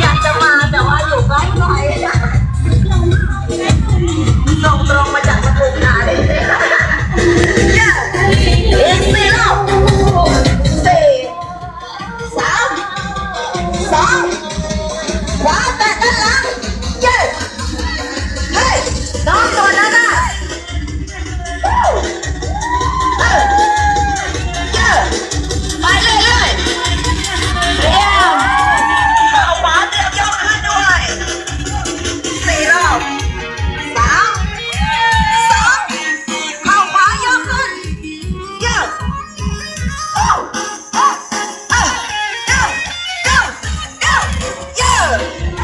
อยากจะมาแต่ว่าอยู่ใกล้ๆส่งตรงมา Yeah!